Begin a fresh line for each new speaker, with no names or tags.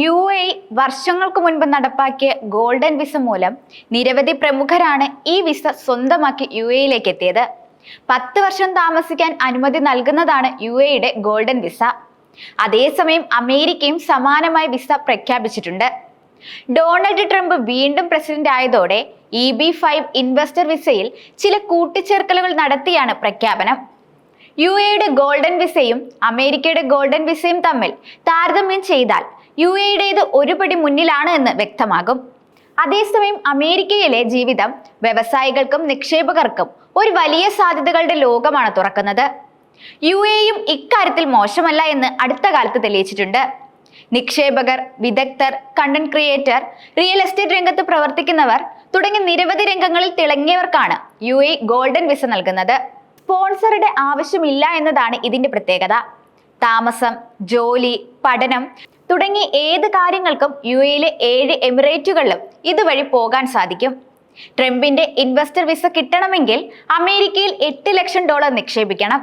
U A വർഷങ്ങൾക്ക് മുൻപ് നടപ്പാക്കിയ ഗോൾഡൻ വിസ മൂലം നിരവധി പ്രമുഖരാണ് ഈ വിസ സ്വന്തമാക്കി യു എയിലേക്ക് എത്തിയത്. പത്ത് വർഷം താമസിക്കാൻ അനുമതി നൽകുന്നതാണ് യു എയുടെ ഗോൾഡൻ വിസ. അതേസമയം അമേരിക്കയും സമാനമായ വിസ പ്രഖ്യാപിച്ചിട്ടുണ്ട്. ഡൊണാൾഡ് ട്രംപ് വീണ്ടും പ്രസിഡന്റ് ആയതോടെ ഇ ബി ഫൈവ് ഇൻവെസ്റ്റർ വിസയിൽ ചില കൂട്ടിച്ചേർക്കലുകൾ നടത്തിയാണ് പ്രഖ്യാപനം. യു എയുടെ ഗോൾഡൻ വിസയും അമേരിക്കയുടെ ഗോൾഡൻ വിസയും തമ്മിൽ താരതമ്യം ചെയ്താൽ യു എയുടേത് ഒരുപടി മുന്നിലാണ് എന്ന് വ്യക്തമാകും. അതേസമയം അമേരിക്കയിലെ ജീവിതം വ്യവസായികൾക്കും നിക്ഷേപകർക്കും ഒരു വലിയ സാധ്യതകളുടെ ലോകമാണ് തുറക്കുന്നത്. യു എയും ഇക്കാര്യത്തിൽ മോശമല്ല എന്ന് അടുത്ത കാലത്ത് തെളിയിച്ചിട്ടുണ്ട്. നിക്ഷേപകർ വിദഗ്ധർ കണ്ടന്റ് ക്രിയേറ്റർ റിയൽ എസ്റ്റേറ്റ് രംഗത്ത് പ്രവർത്തിക്കുന്നവർ തുടങ്ങി നിരവധി രംഗങ്ങളിൽ തിളങ്ങിയവർക്കാണ് യു എ ഗോൾഡൻ വിസ നൽകുന്നത്. സ്പോൺസറുടെ ആവശ്യമില്ല എന്നതാണ് ഇതിന്റെ പ്രത്യേകത. താമസം ജോലി പഠനം തുടങ്ങി ഏത് കാര്യങ്ങൾക്കും യു എയിലെ ഏഴ് എമിറേറ്റുകളിലും ഇതുവഴി പോകാൻ സാധിക്കും. ട്രംപിന്റെ ഇൻവെസ്റ്റർ വിസ കിട്ടണമെങ്കിൽ അമേരിക്കയിൽ എട്ട് ലക്ഷം ഡോളർ നിക്ഷേപിക്കണം.